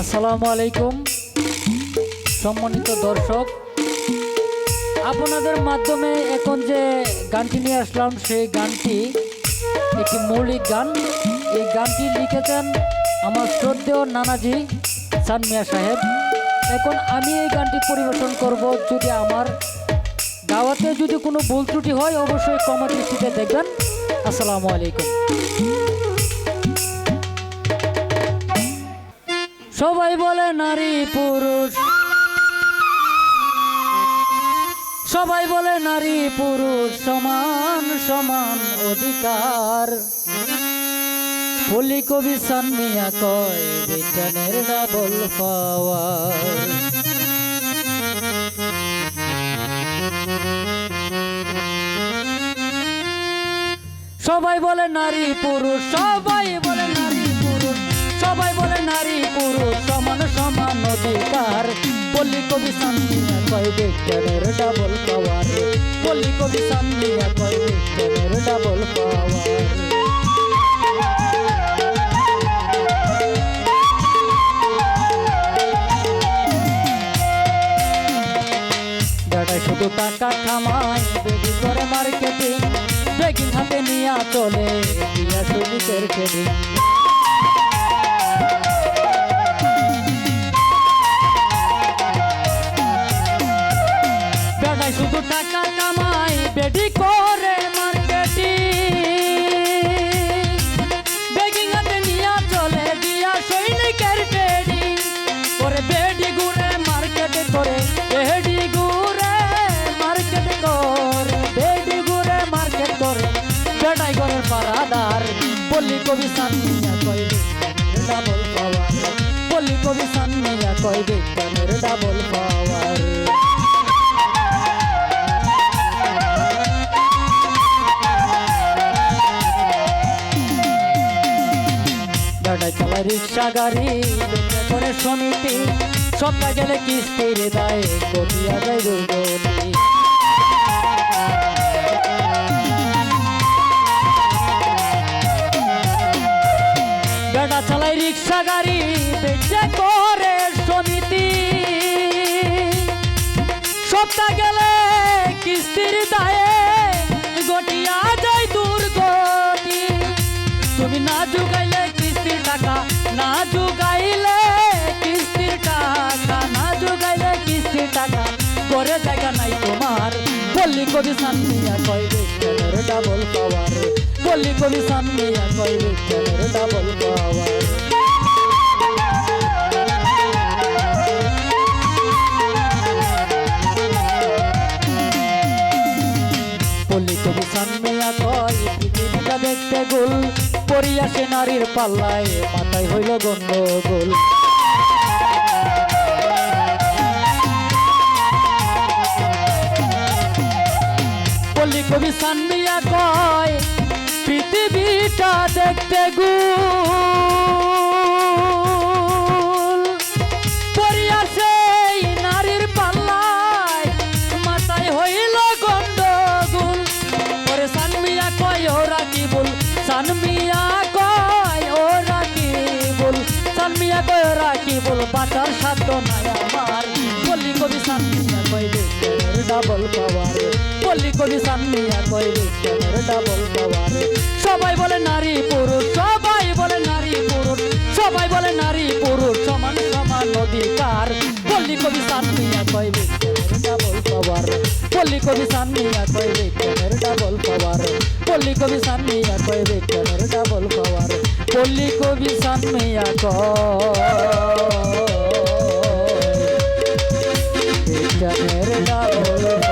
আসসালামু আলাইকুম। সম্মানিত দর্শক, আপনাদের মাধ্যমে এখন যে গানটি নিয়ে আসলাম, সেই গানটি একটি মৌলিক গান। এই গানটি লিখেছেন আমার শ্রদ্ধেয় নানাজি সানমিয়া সাহেব। এখন আমি এই গানটি পরিবেশন করব। যদি আমার গাওয়াতে যদি কোনো ভুল ত্রুটি হয়, অবশ্যই কমা দৃষ্টিতে দেখবেন। আসসালামু আলাইকুম। সবাই বলে নারী পুরুষ। সবাই বলে নারী পুরুষ, সমান সমান অধিকার। পল্লী কবি সানমিয়া কয় বিজ্ঞানের ডাবল পাওয়ার সবাই বলে নারী পুরুষ, সবাই পল্লী কবি সান্নিয়া কয় বিজ্ঞানের ডাবল পাওয়ার পল্লী কবি সান্নিয়া কয় বিজ্ঞানের ডাবল পাওয়ার শুধু টাকা কামায় বেবি করে মার্কেটিং বেগিং হাতে নিয়ে চলে দিয়া সৈনিকের কেবিং পল্লী কবি সান্নিয়া কই ডাবল পাওয়ার পল্লী কবি কই বিজ্ঞানের ডাবল পাওয়ার চালায় রিক্সা গাড়ি করে সমিতি। সপ্তাহ গেলে কিস্তির দায় কটিয়া যায় বেচা করে সমিতি। সপ্তাহ গেলে কিস্তির দায়ে গটিয়া যায় দুর্গতি তুমি না জুগাইলে কিস্তির টাকা, না জুগাইলে কিস্তির টাকা, না জুগাইলে কিস্তির টাকা। করে জায়গা নাই তোমার, পল্লী কবি সান্নিয়া কয় ডাবল পাওয়ার পল্লী কবি সান্নিয়া কয় ডাবল পাওয়ার পরিয়াসে নারীর পাল্লায় মাথায় হইল গন্ডগোল। পল্লী কবি সান্মিয়া কয় পৃথিবীটা দেখতে ওরে সানমিয়া সানমিয়া কয় ওরা কি বল? বাটার সাধ্য নাই আমার। পল্লী কবি কয় বিজ্ঞানের ডাবল পাওয়ার পল্লী কবি কয় বিজ্ঞানের ডাবল পাওয়ার সবাই বলে নারী পুরুষ, সবাই বলে নারী পুরুষ, সবাই বলে নারী পুরুষ, সমান সমান অধিকার। পল্লী কবি কয় বিজ্ঞানের ডাবল পাওয়ার পল্লী কবি কয় বিজ্ঞানের ডাবল পাওয়ার পল্লী কবি কয় বিজ্ঞানের ডাবল পাওয়ার পল্লী কবি সানমিয়া কয় বিজ্ঞানের ডাবল